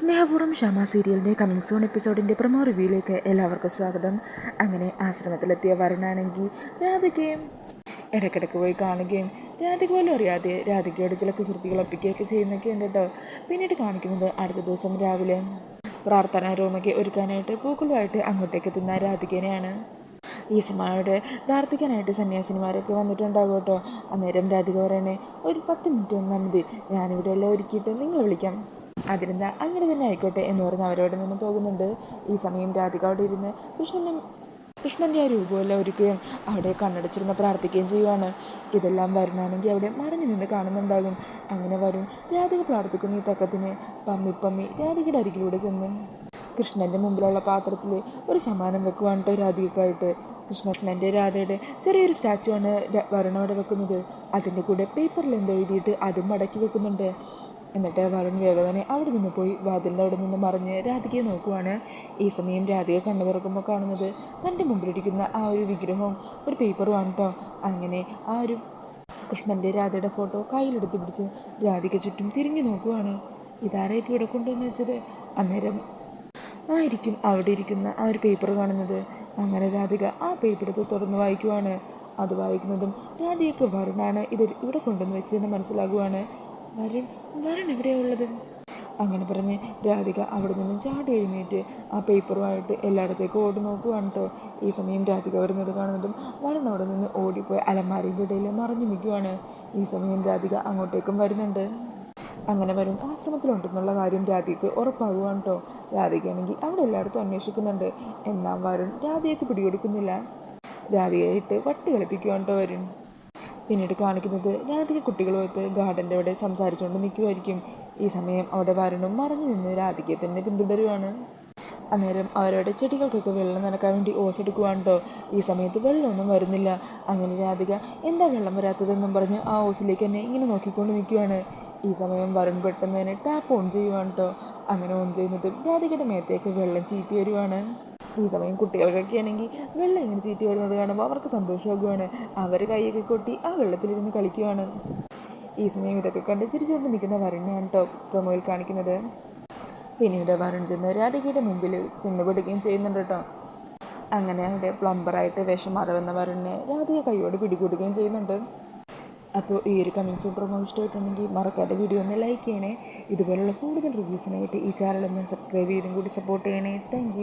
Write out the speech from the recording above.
സ്നേഹപൂർവം ഷമ സീരിയലിന്റെ coming soon എപ്പിസോഡിന്റെ പ്രമോ റിവ്യൂയിലേക്ക് എല്ലാവർക്കും സ്വാഗതം. അങ്ങനെ ആശ്രമത്തിലെത്തിയ വരനാണെങ്കിൽ രാധികയും ഇടയ്ക്കിടയ്ക്ക് പോയി കാണുകയും രാധിക പോലും അറിയാതെ രാധികയോട് ചില കുസൃതികൾ ഒപ്പിക്കുകയൊക്കെ ചെയ്യുന്നൊക്കെ ഉണ്ട് കേട്ടോ പിന്നീട് കാണിക്കുന്നത് അടുത്ത ദിവസം രാവിലെ. പ്രാർത്ഥനാ റൂമൊക്കെ ഒരുക്കാനായിട്ട് പൂക്കളുമായിട്ട് അങ്ങോട്ടേക്ക് എത്തുന്ന രാധികനെയാണ്. ഈ സിനിമയുടെ പ്രാർത്ഥിക്കാനായിട്ട് സന്യാസിനിമാരൊക്കെ വന്നിട്ടുണ്ടാകും കേട്ടോ അന്നേരം രാധിക പറയണേ ഒരു പത്ത് മിനിറ്റ് വന്നാൽ മതി. ഞാനിവിടെ എല്ലാം ഒരുക്കിയിട്ട് നിങ്ങൾ വിളിക്കാം. അതിനെന്താ അങ്ങനെ തന്നെ ആയിക്കോട്ടെ എന്ന് പറഞ്ഞ് അവരോട് നിന്ന് പോകുന്നുണ്ട്. ഈ സമയം രാധിക അവിടെ ഇരുന്ന് കൃഷ്ണനും കൃഷ്ണന്റെ ആ രൂപമെല്ലാം ഒരുക്കുകയും അവിടെ കണ്ണടച്ചിരുന്ന് പ്രാർത്ഥിക്കുകയും ചെയ്യുവാണ്. ഇതെല്ലാം വരുന്നാണെങ്കിൽ അവിടെ മറിഞ്ഞു നിന്ന് കാണുന്നുണ്ടാകും. അങ്ങനെ വരും രാധിക പ്രാർത്ഥിക്കുന്ന ഈ തക്കത്തിന് പമ്മി പമ്മി രാധികയുടെ അരികിലൂടെ ചെന്ന് കൃഷ്ണന്റെ മുമ്പിലുള്ള പാത്രത്തിൽ ഒരു സമ്മാനം വെക്കുവാണ് കേട്ടോ രാധികക്കായിട്ട് കൃഷ്ണകൃഷ്ണന്റെ രാധയുടെ ചെറിയൊരു സ്റ്റാച്ചു ആണ് വരണോടെ വെക്കുന്നത്. അതിന്റെ കൂടെ പേപ്പറിൽ എന്തെഴുതിയിട്ട് അതും മടക്കി വെക്കുന്നുണ്ട്. എന്നിട്ട് വരുൺ വേഗതനെ അവിടെ നിന്ന് പോയി. വാതിലിന്റെ അവിടെ നിന്ന് മറിഞ്ഞ് രാധികയെ നോക്കുവാണ്. ഈ സമയം രാധിക കണ്ണു തുറക്കുമ്പോൾ കാണുന്നത് തന്റെ മുമ്പിലിരിക്കുന്ന ആ ഒരു വിഗ്രഹവും ഒരു പേപ്പറുമാണ് കേട്ടോ അങ്ങനെ ആ ഒരു കൃഷ്ണന്റെ രാധയുടെ ഫോട്ടോ കയ്യിലെടുത്ത് പിടിച്ച് രാധിക ചുറ്റും തിരിഞ്ഞു നോക്കുവാണ്. ഇതാരാ ഇപ്പോൾ ഇവിടെ കൊണ്ടുവന്ന് വെച്ചത്? അന്നേരം ആയിരിക്കും അവിടെ ഇരിക്കുന്ന ആ ഒരു പേപ്പർ കാണുന്നത്. അങ്ങനെ രാധിക ആ പേപ്പർ എടുത്ത് തുറന്ന് വായിക്കുവാണ്. അത് വായിക്കുന്നതും രാധികയ്ക്ക് വരുണാണ് ഇത് ഇവിടെ കൊണ്ടുവന്ന് വെച്ചതെന്ന് മനസ്സിലാകുവാണ്. വരുൺ വരുൺ എവിടെയുള്ളത് അങ്ങനെ പറഞ്ഞ് രാധിക അവിടെ നിന്ന് ചാടി എഴുന്നേറ്റ് ആ പേപ്പറുമായിട്ട് എല്ലായിടത്തേക്കും ഓടി നോക്കുവാണ് കേട്ടോ ഈ സമയം രാധിക വരുന്നത് കാണുന്നതും വരുൺ അവിടെ നിന്ന് ഓടിപ്പോയി അലമാരിന്റെ ഇടയിൽ മറിഞ്ഞു നിൽക്കുവാണ്. ഈ സമയം രാധിക അങ്ങോട്ടേക്കും വരുന്നുണ്ട്. അങ്ങനെ വരും ആശ്രമത്തിലുണ്ടെന്നുള്ള കാര്യം രാധിക്ക് ഉറപ്പാകുവാണ് കേട്ടോ രാധികയാണെങ്കിൽ അവിടെ എല്ലായിടത്തും അന്വേഷിക്കുന്നുണ്ട്. എന്നാൽ വരുൺ രാധികയ്ക്ക് പിടികൊടുക്കുന്നില്ല. രാധികയായിട്ട് വട്ടി കളിപ്പിക്കുവാണ് കേട്ടോ വരുൺ പിന്നീട് കാണിക്കുന്നത് രാധിക കുട്ടികളുമായിട്ട് ഗാർഡന്റെ അവിടെ സംസാരിച്ചുകൊണ്ട് നിൽക്കുമായിരിക്കും ഈ സമയം അവിടെ വരണം മറഞ്ഞു നിന്ന് രാധികയെ തന്നെ പിന്തുടരുവാണ്. അന്നേരം അവരുടെ ചെടികൾക്കൊക്കെ വെള്ളം നനക്കാൻ വേണ്ടി ഓസെടുക്കുവാണ്ടോ ഈ സമയത്ത് വെള്ളമൊന്നും വരുന്നില്ല. അങ്ങനെ രാധിക എന്താ വെള്ളം വരാത്തതെന്നും പറഞ്ഞ് ആ ഓസിലേക്ക് തന്നെ ഇങ്ങനെ നോക്കിക്കൊണ്ട് നിൽക്കുവാണ്. ഈ സമയം വരുൺ പെട്ടെന്ന് തന്നെ ടാപ്പ് ഓൺ ചെയ്യുവാണ് അങ്ങനെ ഓൺ ചെയ്യുന്നതും രാധികയുടെ മേത്തേക്ക് വെള്ളം ചീറ്റി വരുവാണ്. ഈ സമയം കുട്ടികൾക്കൊക്കെ ആണെങ്കിൽ വെള്ളം ഇങ്ങനെ ചീറ്റി വരുന്നത് കാണുമ്പോൾ അവർക്ക് സന്തോഷമാകുവാണ് അവർ കൈയൊക്കെ കൊട്ടി ആ വെള്ളത്തിലിരുന്ന് കളിക്കുവാണ്. ഈ സമയം ഇതൊക്കെ കണ്ട് ചിരിച്ചുകൊണ്ട് നിൽക്കുന്ന വരുണിനെയാണ് കേട്ടോ പ്രൊമോയിൽ കാണിക്കുന്നത്. പിന്നീട് വരുൺ ചെന്ന് രാധികയുടെ മുമ്പിൽ ചെന്ന് പിടിക്കുകയും ചെയ്യുന്നുണ്ട് കേട്ടോ അങ്ങനെ അവിടെ പ്ലംബറായിട്ട് വേഷം മാറുന്ന വരുണിനെ രാധിക കൈയോട് പിടികൂടുകയും ചെയ്യുന്നുണ്ട്. അപ്പോൾ ഈ ഒരു കമൻസ് പ്രൊമോ ഇഷ്ടമായിട്ടുണ്ടെങ്കിൽ മറക്കാതെ വീഡിയോ ഒന്ന് ലൈക്ക് ചെയ്യണേ. ഇതുപോലുള്ള കൂടുതൽ റിവ്യൂസിനായിട്ട് ഈ ചാനൽ ഒന്ന് സബ്സ്ക്രൈബ് ചെയ്തും കൂടി സപ്പോർട്ട് ചെയ്യണേ. താങ്ക്